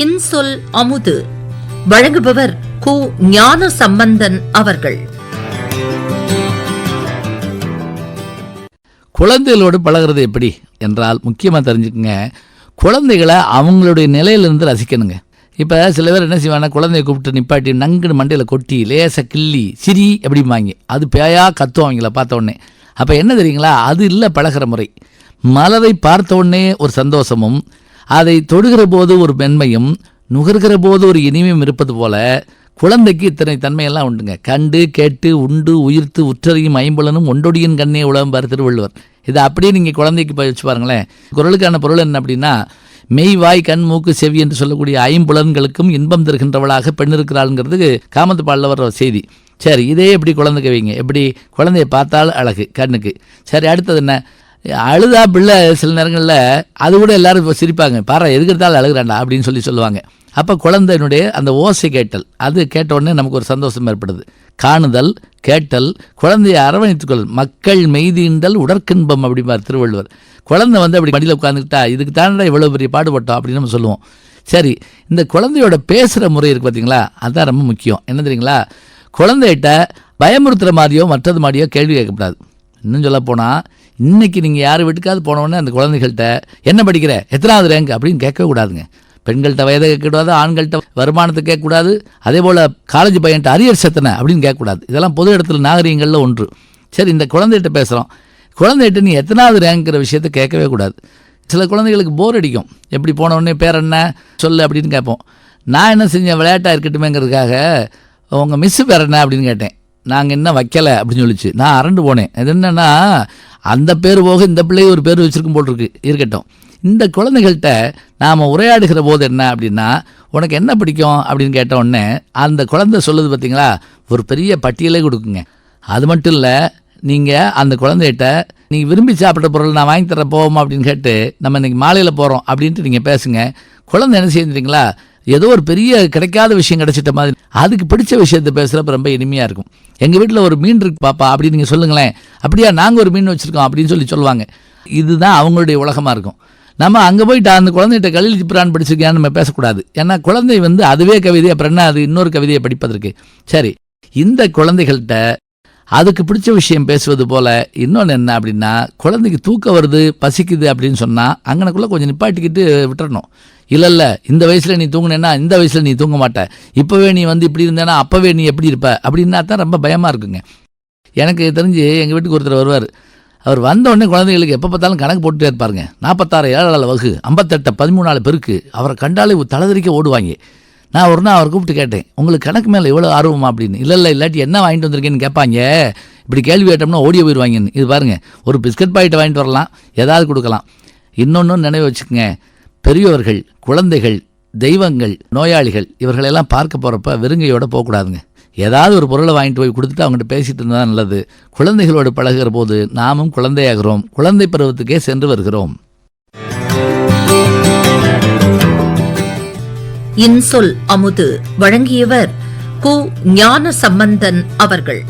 இன்சொல் அமுது. வழங்குபவர் கு ஞான சம்பந்தன் அவர்கள். குழந்தைகளோடு பழகுறது எப்படி என்றால் முக்கியமாக தெரிஞ்சுக்கங்க. குழந்தைகளை அவங்களுடைய நிலையிலிருந்து ரசிக்கணுங்க. இப்போ சில பேர் என்ன செய்வாங்க குழந்தைய கூப்பிட்டு நிப்பாட்டி நங்குன்னு மண்டையில் கொட்டி லேச கிள்ளி சிரி அப்படிம்பாங்க. அது பேயா கத்தும் அவங்கள பார்த்த உடனே. அப்போ என்ன தெரியுங்களா? அது இல்லை பழகுற முறை. மலரை பார்த்த உடனே ஒரு சந்தோஷமும் அதை தொடுகிற போது ஒரு மென்மையும் நுகர்கிற போது ஒரு இனிமையும் இருப்பது போல குழந்தைக்கு இத்தனை தன்மையெல்லாம் உண்டுங்க. கண்டு கேட்டு உண்டு உயிர்த்து உற்றறியும் ஐம்பலனும் ஒண்டொடியின் கண்ணே உலகம் பார் திருவள்ளுவர். இதை அப்படியே நீங்கள் குழந்தைக்கு போய் வச்சு பாருங்களேன். குரலுக்கான பொருள் என்ன அப்படின்னா மெய் வாய் கண் மூக்கு செவி என்று சொல்லக்கூடிய ஐம்புலன்களுக்கும் இன்பம் தருகின்றவளாக பெண் இருக்கிறாளுங்கிறது காமத்து பாடல வர்ற செய்தி. சரி இதே எப்படி குழந்தைக்கு வைங்க? எப்படி? குழந்தைய பார்த்தால் அழகு கண்ணுக்கு. சரி அடுத்தது என்ன? அழுதா பிள்ளை சில நேரங்களில் அது கூட எல்லாரும் இப்போ சிரிப்பாங்க. பாரு எதுக்கு எடுத்தாலும் அழுகுறாண்டா அப்படின்னு சொல்லி சொல்லுவாங்க. அப்போ குழந்தையினுடைய அந்த ஓசை கேட்டல் அது கேட்ட உடனே நமக்கு ஒரு சந்தோஷம் ஏற்படுது. காணுதல் கேட்டல் குழந்தையை அரவணைத்துக்கொள் மக்கள் மெய்தீண்டல் உடற்கின்பம் அப்படிம்பார் திருவள்ளுவர். குழந்தை வந்து அப்படி மடியில் உட்காந்துக்கிட்டா இதுக்கு தானடா இவ்வளோ பெரிய பாடுபட்டோம் அப்படின்னு நம்ம சொல்லுவோம். சரி இந்த குழந்தையோட பேசுகிற முறை இருக்குது பார்த்தீங்களா அதுதான் ரொம்ப முக்கியம். என்ன தெரியுங்களா? குழந்தைகிட்ட பயமுறுத்துகிற மாதிரியோ மற்றது மாதிரியோ கேள்வி கேட்கக்கூடாது. இன்னும் சொல்ல போனால் இன்னைக்கு நீங்கள் யார் வீட்டுக்காவது போனோடனே அந்த குழந்தைகள்கிட்ட என்ன படிக்கிற? எத்தனாவது ரேங்க் அப்படின்னு கேட்கவே கூடாதுங்க. பெண்கள்கிட்ட வயதை கேட்கக்கூடாது ஆண்கள்கிட்ட வருமானத்தை கேட்கக்கூடாது அதே போல் காலேஜ் பையன்ட்ட அரியர் செத்தனை அப்படின்னு கேட்கக்கூடாது இதெல்லாம் பொது இடத்துல நாகரிகங்களில் ஒன்று. சரி இந்த குழந்தைகிட்ட பேசுகிறோம் குழந்தைகிட்ட நீ எத்தனாவது ரேங்கிற விஷயத்த கேட்கவே கூடாது. சில குழந்தைகளுக்கு போர் அடிக்கும். எப்படி போனவுடனே பேர் என்ன? சொல்லு அப்படின்னு கேட்போம். நான் என்ன செஞ்சேன்? விளையாட்டாக இருக்கட்டுமேங்கிறதுக்காக உங்கள் மிஸ்ஸு பேர் என்ன அப்படின்னு கேட்டேன். நாங்கள் என்ன வைக்கலை அப்படின்னு சொல்லிச்சு. நான் அரண்டு போனேன். அது என்னென்னா அந்த பேர் போக இந்த பிள்ளை ஒரு பேர் வச்சுருக்கும் போட்டிருக்கு இருக்கட்டும். இந்த குழந்தைகள்கிட்ட நாம் உரையாடுகிற போது என்ன அப்படின்னா உனக்கு என்ன பிடிக்கும் அப்படின்னு கேட்ட உடனே அந்த குழந்தை சொல்லுது பார்த்தீங்களா ஒரு பெரிய பட்டியலே கொடுக்குங்க. அது மட்டும் இல்லை நீங்கள் அந்த குழந்தைகிட்ட நீங்கள் விரும்பி சாப்பிட்ற பொருள் நான் வாங்கி தர போவோம் அப்படின்னு கேட்டு நம்ம இன்றைக்கி மாலையில் போகிறோம் அப்படின்ட்டு நீங்கள் பேசுங்க. குழந்தை என்ன செய்யுறீங்களா ஏதோ ஒரு பெரிய கிடைக்காத விஷயம் கிடைச்சிட்ட மாதிரி. அதுக்கு பிடிச்ச விஷயத்த பேசுகிறப்ப ரொம்ப இனிமையாக இருக்கும். எங்கள் வீட்டில் ஒரு மீன் இருக்கு பாப்பா அப்படின்னு நீங்கள் சொல்லுங்களேன். அப்படியா நாங்கள் ஒரு மீன் வச்சுருக்கோம் அப்படின்னு சொல்லி சொல்லுவாங்க. இதுதான் அவங்களுடைய உலகமாக இருக்கும். நம்ம அங்கே போயிட்டு அந்த குழந்தைகிட்ட கலில் ஜிப்ரான் படிச்சிருக்கியான்னு நம்ம பேசக்கூடாது. ஏன்னா குழந்தை வந்து அதுவே கவிதை அப்புறம் என்ன அது இன்னொரு கவிதையை படிப்பதற்கு. சரி இந்த குழந்தைகள்கிட்ட அதுக்கு பிடிச்ச விஷயம் பேசுவது போல இன்னொன்று என்ன அப்படின்னா குழந்தைக்கு தூக்கம் வருது பசிக்குது அப்படின்னு சொன்னால் அங்கனக்குள்ளே கொஞ்சம் நிப்பாட்டிக்கிட்டு விட்டுறணும். இல்லை இல்லை இந்த வயசில் நீ தூங்கினேன்னா இந்த வயசில் நீ தூங்க மாட்ட. இப்போவே நீ வந்து இப்படி இருந்தேன்னா அப்போவே நீ எப்படி இருப்ப? அப்படின்னா தான் ரொம்ப பயமாக இருக்குங்க. எனக்கு தெரிஞ்சு எங்கள் வீட்டுக்கு ஒருத்தர் வருவார். அவர் வந்த உடனே குழந்தைகளுக்கு எப்போ பார்த்தாலும் கணக்கு போட்டுட்டே இருப்பாருங்க. நாற்பத்தாறு ஏழாள் வகு ஐம்பத்தெட்டு பதிமூணாலு பெருக்கு அவரை கண்டாலே தலைதறிக்க ஓடுவாங்க. நான் ஒரு நாள் அவர் கூப்பிட்டு கேட்டேன் உங்களுக்கு கணக்கு மேலே எவ்வளோ ஆர்வமா? அப்படின்னு. இல்லை இல்லை இல்லாட்டி என்ன வாங்கிட்டு வந்திருக்கேன்னு கேட்பாங்க. இப்படி கேள்வி கேட்டோம்னா ஓடிய போயிடுவாங்கன்னு இது பாருங்கள் ஒரு பிஸ்கட் பாக்கெட் வாங்கிட்டு வரலாம் ஏதாவது கொடுக்கலாம். இன்னொன்று நினைவு வச்சுக்கோங்க பெரியவர்கள் குழந்தைகள் தெய்வங்கள் நோயாளிகள் இவர்களெல்லாம் பார்க்க போகிறப்ப வெறுங்கையோட போகக்கூடாதுங்க. ஏதாவது ஒரு பொருளை வாங்கிட்டு போய் கொடுத்துட்டு அவங்ககிட்ட பேசிட்டு இருந்தால் நல்லது. குழந்தைகளோடு பழகுற போது நாமும் குழந்தையாகிறோம் குழந்தை பருவத்துக்கே சென்று வருகிறோம். இன்சொல் அமுது வழங்கியவர் கு ஞான சம்பந்தன் அவர்கள்.